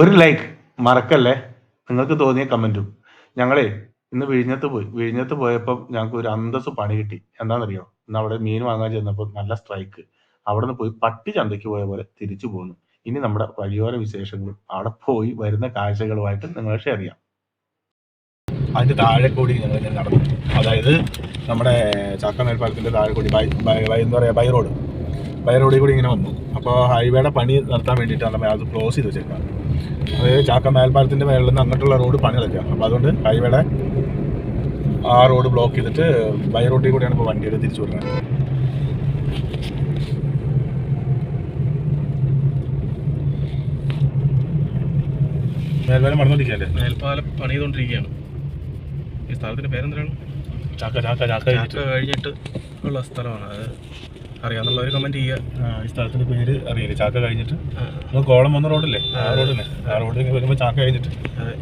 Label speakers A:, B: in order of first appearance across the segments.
A: ഒരു ലൈക്ക് മറക്കല്ലേ? നിങ്ങൾക്ക് തോന്നിയ കമന്റും ഞങ്ങളെ ഇന്ന് വിഴിഞ്ഞത്ത് പോയി. വിഴിഞ്ഞത്ത് പോയപ്പോൾ ഞങ്ങൾക്ക് ഒരു അന്തസ് പണി കിട്ടി. എന്താണെന്നറിയോ? ഇന്ന് അവിടെ മീൻ വാങ്ങാൻ ചെന്നപ്പോൾ നല്ല സ്ട്രൈക്ക് അവിടെ നിന്ന് പോയി പട്ടി ചന്തയ്ക്ക് പോയ പോലെ തിരിച്ചു പോന്നു. ഇനി നമ്മുടെ വഴിയോര വിശേഷങ്ങളും അവിടെ പോയി വരുന്ന കാഴ്ചകളുമായിട്ട് നിങ്ങൾ ഷെയർ ചെയ്യാം. അതിന്റെ താഴെ കൂടി ഞങ്ങൾ നടന്നു. അതായത് നമ്മുടെ ചക്കമേൽപ്പാലത്തിന്റെ താഴെ കൂടി ബൈ ബൈ എന്താ പറയാ ബൈ റോഡ്. റോഡിൽ കൂടി ഇങ്ങനെ വന്നു. അപ്പോൾ ഹൈവേയുടെ പണി നടത്താൻ വേണ്ടിയിട്ടാണ് അത് ക്ലോസ് ചെയ്ത് വെച്ചേക്കാം അതായത് ചാക്ക മേൽപ്പാലത്തിന്റെ മേളിൽ നിന്ന് അങ്ങോട്ടുള്ള റോഡ് പണി നടക്കുക അപ്പോൾ അതുകൊണ്ട് ഹൈവേയുടെ ആ റോഡ് ബ്ലോക്ക് ചെയ്തിട്ട് റോഡിൽ കൂടിയാണ് ഇപ്പോൾ വണ്ടിയുടെ തിരിച്ചു വിടുന്നത്. മേൽപ്പാലം മറന്നോണ്ടിരിക്കല്ലേ
B: മേൽപ്പാലം പണിതുകൊണ്ടിരിക്കുകയാണ് ഈ സ്ഥലത്തിന്റെ പേരെന്താണ്?
A: ചാക്ക ചാക്ക ചാക്ക
B: ചാക്ക കഴിഞ്ഞിട്ട് ഉള്ള സ്ഥലമാണ് അത്. അറിയാന്നുള്ളവർ കമന്റ് ചെയ്യുക.
A: ഈ സ്ഥലത്തിന്റെ പേര് അറിയില്ല. ചാക്ക കഴിഞ്ഞിട്ട്. നമ്മൾ കോളം വന്ന റോഡല്ലേ? ആ റോഡിനെ. ആ റോഡിൽ വരുമ്പോൾ ചാക്ക കഴിഞ്ഞിട്ട്.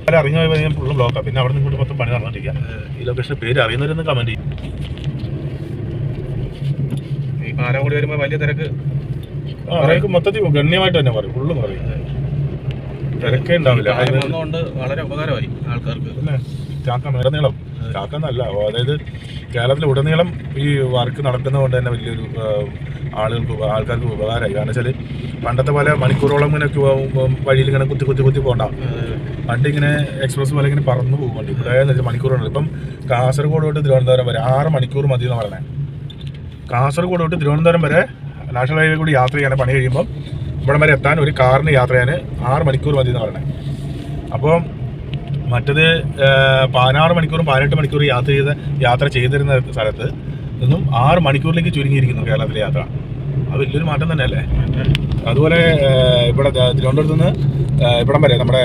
A: അല്ല അറിഞ്ഞു പോയി ഫുള്ള് ബ്ലോക്കാണ് പിന്നെ അവിടെ നിന്ന് ഇങ്ങോട്ട് മൊത്തം പണി നടന്നിട്ടിരിക്കുക. ഈ ലൊക്കേഷൻ പേര് അറിയുന്നവരൊന്ന് കമന്റ് ചെയ്യും
B: ഈ പാലം കൂടി വരുമ്പോൾ വലിയ തിരക്ക്.
A: അവർക്ക് മൊത്തത്തിൽ ഗണ്യമായിട്ട് തന്നെ പറയും. ഫുള്ള് പറയും. തിരക്കേ ഉണ്ടാവില്ല.
B: വളരെ ഉപകാരമായി ആൾക്കാർക്ക്.
A: ചാക്ക ഉടനീളം ചാക്ക എന്നല്ല അതായത് കേരളത്തിൽ ഉടനീളം ഈ വർക്ക് നടക്കുന്നതുകൊണ്ട് തന്നെ വലിയൊരു ആളുകൾക്ക് ആൾക്കാർക്ക് ഉപകാരമായി. കാരണം വെച്ചാൽ പണ്ടത്തെ പോലെ മണിക്കൂറോളം ഇങ്ങനെ വഴിയിൽ ഇങ്ങനെ കുത്തി കുത്തി കുത്തി പോകണ്ട പണ്ട് ഇങ്ങനെ എക്സ്പ്രസ് പോലെ ഇങ്ങനെ പറന്നു പോകുന്നുണ്ട് ഇവിടെ മണിക്കൂറുണ്ട് ഇപ്പം കാസർഗോഡ് തൊട്ട് തിരുവനന്തപുരം വരെ ആറ് മണിക്കൂർ മതി എന്ന് പറഞ്ഞത് കാസർഗോഡ് തൊട്ട് തിരുവനന്തപുരം വരെ നാഷണൽ ഹൈവേ കൂടി യാത്ര ചെയ്യാൻ പണി കഴിയുമ്പോൾ ഇവിടം വരെ എത്താൻ ഒരു കാറിന് യാത്ര ചെയ്യാൻ ആറ് മണിക്കൂർ മതി എന്ന് പറഞ്ഞത് അപ്പോൾ മറ്റത് പതിനാറ് മണിക്കൂറും പതിനെട്ട് മണിക്കൂറും യാത്ര ചെയ്ത യാത്ര ചെയ്തിരുന്ന സ്ഥലത്ത് നിന്നും ആറ് മണിക്കൂറിലേക്ക് ചുരുങ്ങിയിരിക്കുന്നു കേരളത്തിലെ യാത്ര. അത് വലിയൊരു മാറ്റം തന്നെയല്ലേ? അതുപോലെ ഇവിടെ തിരുവനന്തപുരത്ത് നിന്ന് ഇവിടം വരെ നമ്മുടെ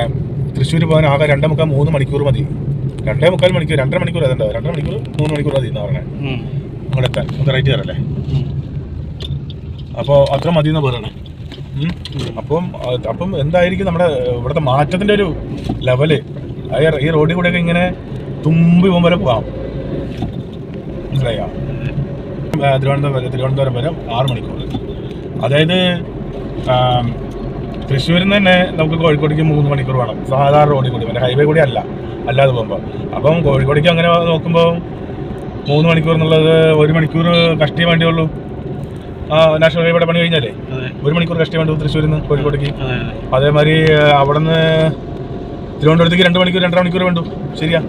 A: തൃശ്ശൂർ പോകാൻ ആകെ രണ്ടേ മുക്കാൽ മൂന്ന് മണിക്കൂർ മതി. രണ്ടേ മുക്കാൽ മണിക്കൂർ രണ്ടര മണിക്കൂർ അതുണ്ടോ രണ്ടര മണിക്കൂർ മൂന്ന് മണിക്കൂർ മതി എന്നാ പറഞ്ഞത് അങ്ങോട്ട് എത്താൻ ഒന്ന് റൈറ്റ് കയറല്ലേ അപ്പോൾ അത്ര മതി എന്ന് പറയണേ. അപ്പം അപ്പം എന്തായിരിക്കും നമ്മുടെ ഇവിടുത്തെ മാറ്റത്തിന്റെ ഒരു ലെവൽ? ഈ- ഈ റോഡിൽ കൂടെയൊക്കെ ഇങ്ങനെ തുമ്പി പോകും വരെ പോവാം മനസ്സിലായോ? തിരുവനന്തപുരം വരെ തിരുവനന്തപുരം വരെ ആറ് മണിക്കൂർ അതായത് തൃശ്ശൂരിൽ നിന്ന് തന്നെ നമുക്ക് കോഴിക്കോടേക്ക് മൂന്ന് മണിക്കൂർ വേണം. സാധാരണ റോഡിൽ കൂടി മറ്റേ ഹൈവേ കൂടി അല്ല. അല്ലാതെ പോകുമ്പോൾ അപ്പം കോഴിക്കോടേക്ക് അങ്ങനെ നോക്കുമ്പോൾ മൂന്ന് മണിക്കൂർ എന്നുള്ളത് ഒരു മണിക്കൂർ കഷ്ടിയേ വേണ്ടിയുള്ളൂ. നാഷണൽ ഹൈവേയുടെ പണി കഴിഞ്ഞാലേ ഒരു മണിക്കൂർ കഷ്ടി വേണ്ടു തൃശ്ശൂരിൽ നിന്ന് കോഴിക്കോടേക്ക്.
B: അതെ
A: അതേമാതിരി അവിടെ അവിടുന്ന് തിരുവനന്തപുരത്തേക്ക് രണ്ട് മണിക്കൂർ രണ്ടര മണിക്കൂർ വേണ്ടു. ശരിയാ.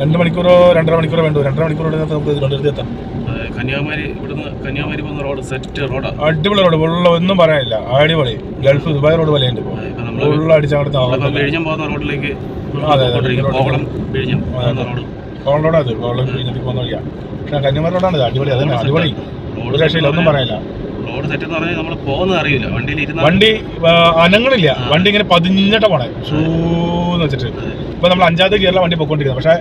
A: രണ്ട് മണിക്കൂറോ രണ്ടര മണിക്കൂറോ വേണ്ടു. രണ്ടര മണിക്കൂർ കൊണ്ട് നമുക്ക് തിരുവനന്തപുരത്ത് എത്താം.
B: കന്യാകുമാരി ഇവിടുന്ന് കന്യാകുമാരി പോകുന്ന റോഡ് സെറ്റ് റോഡാണ്
A: അടിപൊളി റോഡ്. ഉള്ള ഒന്നും പറയാനില്ല. അടിപൊളി. ഗൾഫ് ദുബായ് റോഡ് പോലെ ഉണ്ട്
B: നമ്മളിപ്പം വിഴിഞ്ഞം പോകുന്ന റോഡിലേക്ക്
A: അതെ.
B: കോവളം വിഴിഞ്ഞം പോകുന്ന റോഡ്.
A: കോളം റോഡ് അത്. കോവളം കഴിഞ്ഞിട്ട് പോകുന്ന വഴിയാണ് പക്ഷേ കന്യാകുമാരി റോഡാണ് അടിപൊളി. അതന്നെ അടിപൊളി. ഒരു രക്ഷയില്ല. ഒന്നും പറയാനില്ല.
B: റോഡ് സെറ്റ് എന്ന് പറഞ്ഞാൽ നമ്മൾ പോകുന്നത് അറിയില്ല. വണ്ടിയിൽ ഇരുന്ന
A: വണ്ടി അനങ്ങളില്ല. വണ്ടി ഇങ്ങനെ പതിഞ്ഞിട്ട പോണേ. ഷൂന്ന് വെച്ചിട്ട്. ഇപ്പൊ നമ്മൾ അഞ്ചാമത്തെ ഗിയറിലെ വണ്ടി പൊക്കോണ്ടിരിക്കുന്നത് പക്ഷെ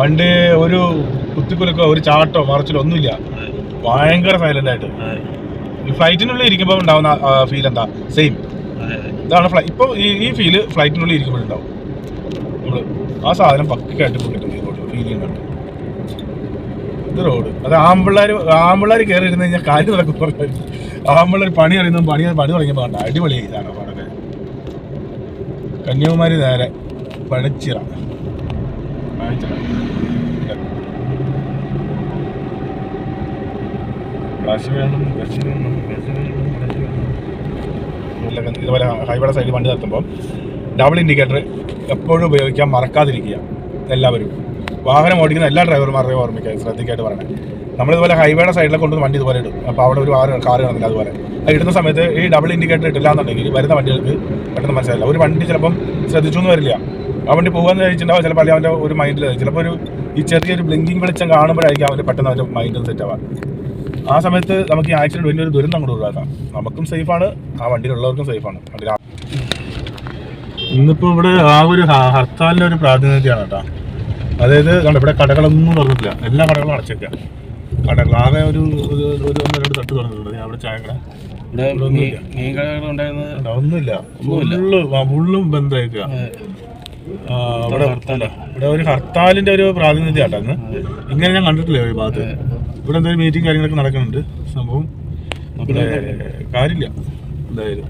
A: പണ്ട് ഒരു കുത്തിക്കുലക്കോ ഒരു ചാട്ടോ മറച്ചിലോ ഒന്നുമില്ല. ഭയങ്കര സൈലന്റ് ആയിട്ട്. ഈ ഫ്ലൈറ്റിനുള്ളിൽ ഇരിക്കുമ്പോൾ ഉണ്ടാവുന്ന ഫീൽ എന്താ? സെയിം ഇതാണ് ഫ്ലൈ ഇപ്പോൾ ഈ ഈ ഫീൽ ഫ്ലൈറ്റിനുള്ളിൽ ഇരിക്കുമ്പോഴുണ്ടാവും നമ്മൾ ആ സാധനം ഈ റോഡ് ഫീൽ ചെയ്യുന്നുണ്ട്. റോഡ്. അത് ആമ്പിള്ളേർ ആമ്പിള്ളേർ കയറി ഇരുന്ന് കഴിഞ്ഞാൽ കാര്യം നടക്കും പറഞ്ഞു ആമ്പിള്ളേർ പണി അറിയുന്ന പണി പണി തുടങ്ങിയപ്പോൾ കണ്ട? അടിപൊളി ഇതാണ് പാടൊക്കെ കന്യാകുമാരി നേരെ പഴച്ചിറ ഇതുപോലെ ഹൈവേയുടെ സൈഡിൽ വണ്ടി നിർത്തുമ്പോൾ ഡബിൾ ഇൻഡിക്കേറ്റർ എപ്പോഴും ഉപയോഗിക്കാൻ മറക്കാതിരിക്കുക. എല്ലാവരും. വാഹനം ഓടിക്കുന്ന എല്ലാ ഡ്രൈവർമാരുടെയും ഓർമ്മിക്കുക ശ്രദ്ധിക്കായിട്ട് പറയണേ. നമ്മളിതുപോലെ ഹൈവേയുടെ സൈഡിലെ കൊണ്ടു വണ്ടി ഇതുപോലെ ഇടും. അപ്പോൾ അവിടെ ഒരു ആറ് കാറ് കാണുന്നില്ല അതുപോലെ. അത് ഇടുന്ന സമയത്ത് ഈ ഡബിൾ ഇൻഡിക്കേറ്റർ ഇട്ടില്ല എന്നുണ്ടെങ്കിൽ വരുന്ന വണ്ടികൾക്ക് പെട്ടെന്ന് മനസ്സിലായില്ല ഒരു വണ്ടി ചിലപ്പം ശ്രദ്ധിച്ചു എന്ന് വരില്ല. ആ വണ്ടി പോകാന്ന് ചോദിച്ചിട്ടുണ്ടാവും ചിലപ്പോൾ അല്ലെങ്കിൽ അവന്റെ ഒരു മൈൻഡിൽ ചിലപ്പോൾ ഒരു ഈ ചെറിയൊരു ബ്ലിങ്കിങ് വെളിച്ചം കാണുമ്പോഴായിരിക്കും അവന്റെ പെട്ടെന്ന് അവന്റെ മൈൻഡ് സെറ്റ് ആവാം ആ സമയത്ത് നമുക്ക് ഈ ആക്സിഡന്റ് വലിയൊരു ദുരന്തം കൂടെ ഒഴിവാക്കാം. നമുക്കും സേഫാണ് ആ വണ്ടിയിലുള്ളവർക്കും സേഫാണ് ഇന്നിപ്പോൾ ഇന്നിപ്പോ ഇവിടെ ആ ഒരു ഹർത്താലിന്റെ ഒരു പ്രാതിനിധ്യമാണ് കേട്ടോ. അതായത് കണ്ടോ ഇവിടെ കടകളൊന്നും തുറന്നിട്ടില്ല. എല്ലാ കടകളും അടച്ചേക്കുക കടകൾ ആകെ ഒരു ഒരു ഒരു ഒന്ന് രണ്ട് തട്ട് തുറന്നിട്ടുണ്ട്. ഞാൻ അവിടെ ചായ കട. ഒന്നുമില്ല. ബന്ധമായിരിക്കുക ആ, ഇവിടെ ഒരു ഹർത്താലിന്റെ ഒരു പ്രാതിനിധ്യം കേട്ടോ ഇങ്ങനെ ഞാൻ കണ്ടിട്ടില്ല ഈ ഭാഗത്ത്. ഇവിടെ എന്തെങ്കിലും മീറ്റിംഗ് കാര്യങ്ങളൊക്കെ നടക്കുന്നുണ്ട്. സംഭവം കാര്യമില്ല. എന്തായാലും.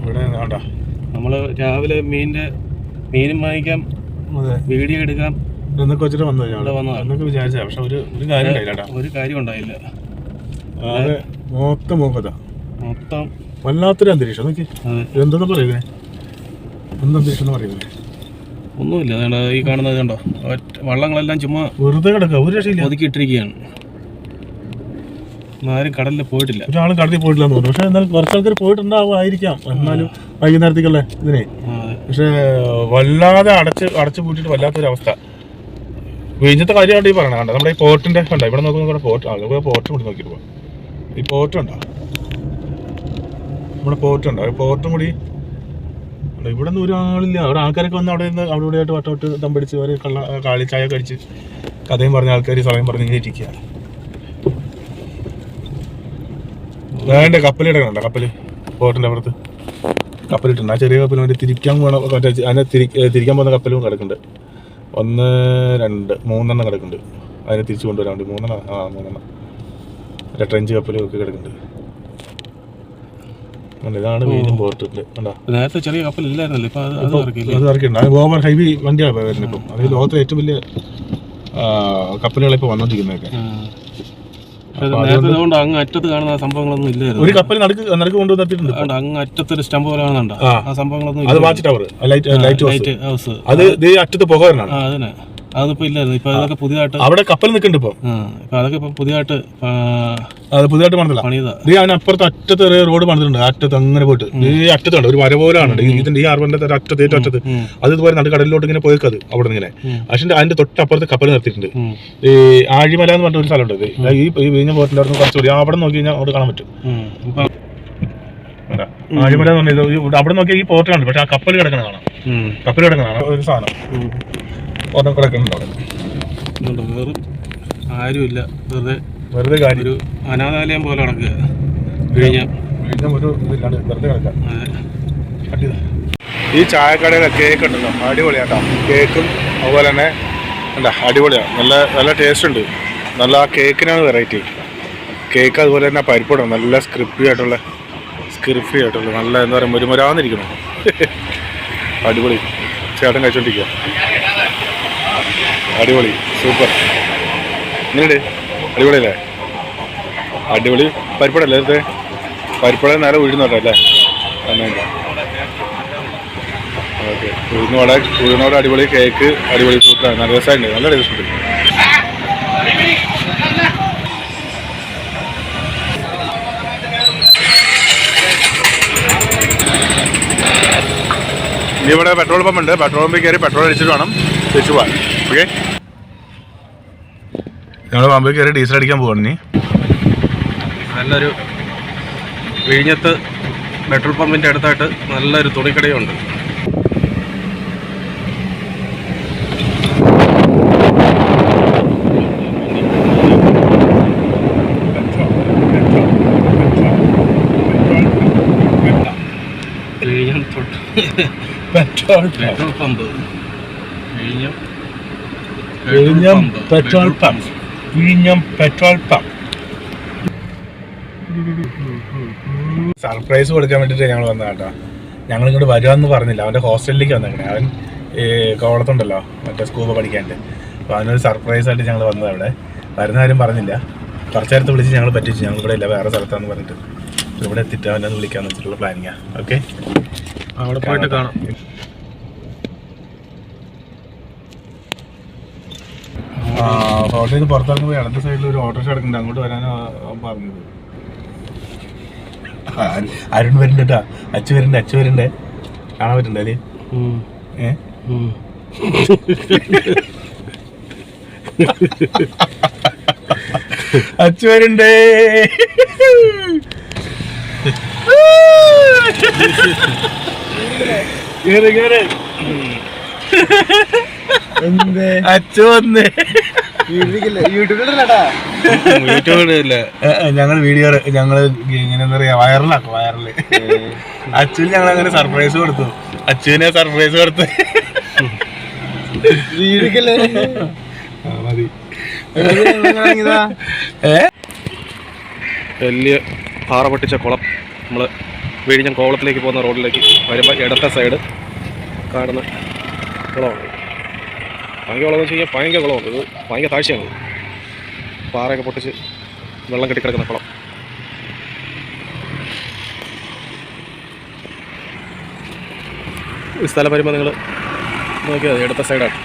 A: ഇവിടെ വേണ്ട.
B: നമ്മൾ രാവിലെ മീനിന്റെ മീനും വാങ്ങിക്കാം വീഡിയോ എടുക്കാം
A: എന്നൊക്കെ വെച്ചിട്ട് വന്നത് ഞാൻ
B: ഇവിടെ
A: എന്നൊക്കെ വിചാരിച്ചാ പക്ഷെ ഒരു ഒരു കാര്യം
B: ഒരു കാര്യം ഉണ്ടായില്ല.
A: അതെ. മൊത്തം മൂക്കത
B: മൊത്തം
A: വല്ലാത്തൊരു അന്തരീക്ഷം. നോക്കി.
B: അതെ.
A: എന്തെന്ന് പറയുന്നേ? എന്ത് അന്തരീക്ഷം എന്ന് പറയുന്നത്
B: ഒന്നുമില്ല. ഈ കാണുന്നത് കണ്ടോ? വള്ളങ്ങളെല്ലാം ചുമ്മാ
A: വെറുതെ കിടക്കുക ഒരു രക്ഷയില്ല.
B: ഒതുക്കിയിട്ടിരിക്കുകയാണ് ആരും കടലിൽ പോയിട്ടില്ല.
A: ഒരാളും കടലിൽ പോയിട്ടില്ല എന്ന് തോന്നുന്നു. പക്ഷെ എന്നാലും കുറച്ച് ആൾക്കാർ പോയിട്ടുണ്ടാവുമായിരിക്കാം. എന്നാലും വൈകുന്നേരത്തേക്കല്ലേ ഇതിനെ. പക്ഷെ വല്ലാതെ അടച്ച് അടച്ചു പൂട്ടിയിട്ട് വല്ലാത്തൊരവസ്ഥ. വിഴിഞ്ഞത്തെ കാര്യമാണ് ഈ പറയണത് കണ്ടോ? നമ്മുടെ ഈ പോർട്ടിന്റെ കണ്ടോ? ഇവിടെ നോക്കുമ്പോൾ ഇവിടെ പോർട്ട് ആളുകൾ പോർട്ട് കൂടി നോക്കിയിട്ട് പോവാം. ഈ പോർട്ട് ഉണ്ടോ നമ്മുടെ പോർട്ട് ഉണ്ടോ ഈ പോർട്ടും കൂടി ഇവിടെ നിന്ന് ഒരാളില്ല. അവിടെ ആൾക്കാരൊക്കെ വന്ന് അവിടെ നിന്ന് അവിടെ ഇവിടെ ആയിട്ട് വട്ടോട്ട് തമ്പടിച്ച് അവർ കള്ള കാളി ചായ കടിച്ച് കഥയും പറഞ്ഞ ആൾക്കാർ സമയം പറഞ്ഞ് ഇങ്ങനെ ഇരിക്കുക വേണ്ട കപ്പൽ കിടക്കണുണ്ടോ കപ്പൽ പോർട്ടിന്റെ അപ്പുറത്ത്. കപ്പലിട്ടുണ്ട്. ആ ചെറിയ കപ്പൽ വേണ്ടി തിരിക്കാൻ പോണ മറ്റേ അതിനെ തിരി തിരിക്കാൻ പോകുന്ന കപ്പലും കിടക്കുന്നുണ്ട്. ഒന്ന് രണ്ട് മൂന്നെണ്ണം കിടക്കുന്നുണ്ട്. അതിനെ തിരിച്ചു കൊണ്ടുവരാൻ വേണ്ടി മൂന്നെണ്ണം ആ മൂന്നെണ്ണം. മറ്റേ ട്രെഞ്ച് കപ്പലും ഒക്കെ കിടക്കുന്നുണ്ട്. ഇതാണ് വീണ്ടും പോർട്ടിന്റെ
B: നേരത്തെ ചെറിയ കപ്പൽ ഇല്ലായിരുന്നല്ലോ ഇപ്പൊ അത് ഇറക്കിയില്ലേ?
A: അത് ഓവർ ഹെവി വണ്ടിയാണ് വരുന്നത് ഇപ്പം. അത് ലോകത്തിലെ ഏറ്റവും വലിയ കപ്പലുകളിപ്പോൾ വന്നോണ്ടിരിക്കുന്നതൊക്കെ
B: ആ. പക്ഷെ അത് നേരത്തെ അതുകൊണ്ട് അങ്ങ് അറ്റത്ത് കാണുന്ന സംഭവങ്ങളൊന്നും ഇല്ലായിരുന്നു.
A: ഒരു കപ്പൽ നടുക്ക് നടുക്ക്
B: കൊണ്ടുവന്നിട്ടുണ്ട് അങ്ങ് അറ്റത്ത് ഒരു സ്റ്റംപ് പോലെ കാണുന്നുണ്ട്.
A: ആ.
B: സംഭവങ്ങളൊന്നും
A: അത്. Watch tower light lighthouse. അത് അറ്റത്ത് പുക
B: വരണം അതിനെ അതിപ്പോ ഇല്ലായിരുന്നു. ഇപ്പൊ അതൊക്കെ പുതിയതായിട്ട്
A: അവിടെ കപ്പൽ നിൽക്കുന്നുണ്ട്
B: ഇപ്പൊ. അതൊക്കെ ഇപ്പൊ പുതിയതായിട്ട്
A: അത് പുതിയതായിട്ട് പണിതില്ല
B: പണിതാ.
A: ഇത് അതിന് അപ്പുറത്ത് അറ്റത്ത് റോഡ് പണിതിട്ടുണ്ട്. അറ്റത്ത് അങ്ങനെ പോയിട്ട്. ഈ അറ്റത്തുണ്ട്. ഒരു വര പോലാണ്. ഈ ഇതിന്റെ ഈ ആർബറിന്റെ അറ്റത്ത് ഏറ്റവും അറ്റത്ത്. അത് ഇതുപോലെ നല്ല കടലിലോട്ട് ഇങ്ങനെ പോയിക്കത്. അവിടെ നിന്ന് ഇങ്ങനെ. പക്ഷേ അതിന്റെ തൊട്ടപ്പുറത്ത് കപ്പൽ നിർത്തിയിട്ടുണ്ട്. ഈ ആഴിമല എന്ന് പറഞ്ഞ ഒരു സ്ഥലമുണ്ട് ഉണ്ട് ഈ വീഞ്ഞ പോയിട്ടുണ്ട് കുറച്ചുകൂടി അവിടെ നോക്കി കഴിഞ്ഞാൽ അവിടെ കാണാൻ പറ്റും? ആഴിമല എന്ന് പറഞ്ഞത് അവിടെ നോക്കിയാൽ ഈ പോർട്ട് കാണും പക്ഷെ ആ കപ്പൽ കിടക്കണ കാണാം. കപ്പൽ കിടക്കണ കാണാം. ഒരു സാധനം. ഒരെണ്ണം കിടക്കുന്നുണ്ട്
B: വെറും ആരുമില്ല. വെറുതെ
A: വെറുതെ കാര്യം.
B: ഒരു അനാഥാലയം പോലെ നടക്കുക. കഴിഞ്ഞ
A: വിഴിഞ്ഞ ഒരു ഇതിലാണ്. വെറുതെ
B: കിടക്കുക
A: ഈ ചായക്കടയിലെ കേക്ക് ഉണ്ടല്ലോ. അടിപൊളിയാട്ടോ. കേക്കും അതുപോലെ തന്നെ എന്താ അടിപൊളിയാണ് നല്ല നല്ല ടേസ്റ്റ് ഉണ്ട്. നല്ല ആ കേക്കിനാണ് വെറൈറ്റി കേക്ക് അതുപോലെ തന്നെ പരിപ്പടം നല്ല സ്ക്രിപ്പി ആയിട്ടുള്ള സ്ക്രിപ്പി ആയിട്ടുള്ള നല്ല എന്താ പറയുക മുരുമുരാന്നിരിക്കണം അടിപൊളി. ചേട്ടൻ കഴിച്ചോണ്ടിരിക്കുക അടിപൊളി സൂപ്പർ എങ്ങനെയുണ്ട്? അടിപൊളിയല്ലേ? അടിപൊളി. പരിപ്പടല്ലേ ഇത് പരിപ്പട നേരെ ഉഴുന്നോട്ടെ അല്ലേ? നന്നായിട്ട്. ഓക്കെ. ഉഴുന്നോടെ ഉഴുന്നോടെ അടിപൊളി കേക്ക് അടിപൊളി സൂപ്പറാണ് നല്ല രസമുണ്ട് നല്ല ഇനി ഇവിടെ പെട്രോൾ പമ്പ് ഉണ്ട്. പെട്രോൾ പമ്പിൽ കയറി പെട്രോൾ അടിച്ചിട്ട് വേണം. തിരിച്ചു പോകാൻ. ഓക്കെ ഞങ്ങൾ പമ്പിൽ കയറി ഡീസൽ അടിക്കാൻ പോവാണ് നീ
B: നല്ലൊരു വിഴിഞ്ഞത്ത് പെട്രോൾ പമ്പിന്റെ അടുത്തായിട്ട് നല്ലൊരു തുണിക്കടയുണ്ട്. വിഴിഞ്ഞം തൊട്ട്
A: പെട്രോൾ
B: പെട്രോൾ പമ്പ്. വിഴിഞ്ഞം
A: പെട്രോൾ പമ്പ്. വിഴിഞ്ഞം പെട്രോൾ പമ്പ്. സർപ്രൈസ് കൊടുക്കാൻ വേണ്ടിയിട്ട് ഞങ്ങൾ വന്ന കേട്ടോ. ഞങ്ങൾ ഇങ്ങോട്ട് വരുവാന്ന് പറഞ്ഞില്ല. അവന്റെ ഹോസ്റ്റലിലേക്ക് വന്നേക്കണേ. അവൻ ഈ കോവളത്തുണ്ടല്ലോ. മറ്റേ സ്കൂബ പഠിക്കാണ്ട് അപ്പോൾ അവനൊരു സർപ്രൈസ് ആയിട്ട് ഞങ്ങൾ വന്നത് അവിടെ. വരുന്ന കാര്യം പറഞ്ഞില്ല. കുറച്ച് നേരത്തെ വിളിച്ച് ഞങ്ങൾ പറ്റിച്ചു. ഞങ്ങൾ ഇവിടെ ഇല്ല. വേറെ സ്ഥലത്താന്ന് പറഞ്ഞിട്ട്. ഇവിടെ എത്തിയിട്ട് അവനെ വിളിക്കാമെന്ന് വിളിക്കാന്ന് വെച്ചിട്ടുള്ള പ്ലാനിങ്ങാ ഓക്കെ
B: അവിടെ പോയിട്ട് കാണാം.
A: ഹോട്ടലിൽ നിന്ന് പുറത്തിറങ്ങുമ്പോൾ ഇടത്തെ സൈഡിൽ ഒരു ഓട്ടോ കിടക്കുന്നുണ്ട്. അങ്ങോട്ട് വരാനോ പറഞ്ഞത്. അരുൺ വരുന്നുണ്ട് കേട്ടോ അച്ചു വരുന്നുണ്ട് അച്ചു വരുന്നുണ്ട്. കാണാൻ പറ്റുന്നുണ്ട് അല്ലേ? ഏ? അച്ചു വരുന്നുണ്ടേ. കേറ് കേറ്. വന്നേ. ഞങ്ങൾ വീഡിയോ ഞങ്ങൾ ഇങ്ങനെ എന്താ പറയാ വൈറലാക്കും വൈറൽ അച്ഛന് ഞങ്ങൾ അങ്ങനെ സർപ്രൈസ് കൊടുത്തു. അച്ഛനെ സർപ്രൈസ് കൊടുത്തു. ആ, മതി. ഏ?
B: വലിയ പാറ പൊട്ടിച്ച കുളം. നമ്മൾ വീടിഞ്ഞ കോവളത്തിലേക്ക് പോകുന്ന റോഡിലേക്ക് വരുമ്പോൾ ഇടത്തെ സൈഡ് കാണുന്ന കുളമാണ്. ഭയങ്കര കുളമെന്ന് വെച്ച് കഴിഞ്ഞാൽ ഭയങ്കര കുളമാണ് ഇത് ഭയങ്കര താഴ്ചയാണ് പാറയൊക്കെ പൊട്ടിച്ച് വെള്ളം കെട്ടിക്കിടക്കുന്ന കുളം. ഈ സ്ഥലം വരുമ്പോൾ നിങ്ങൾ നോക്കിയാൽ മതി ഇടത്തെ സൈഡാണ്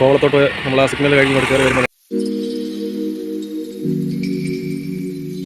B: കോവളത്തോട്ട് നമ്മൾ ആ സിഗ്നൽ കഴിഞ്ഞ് കയറി വരുമ്പോൾ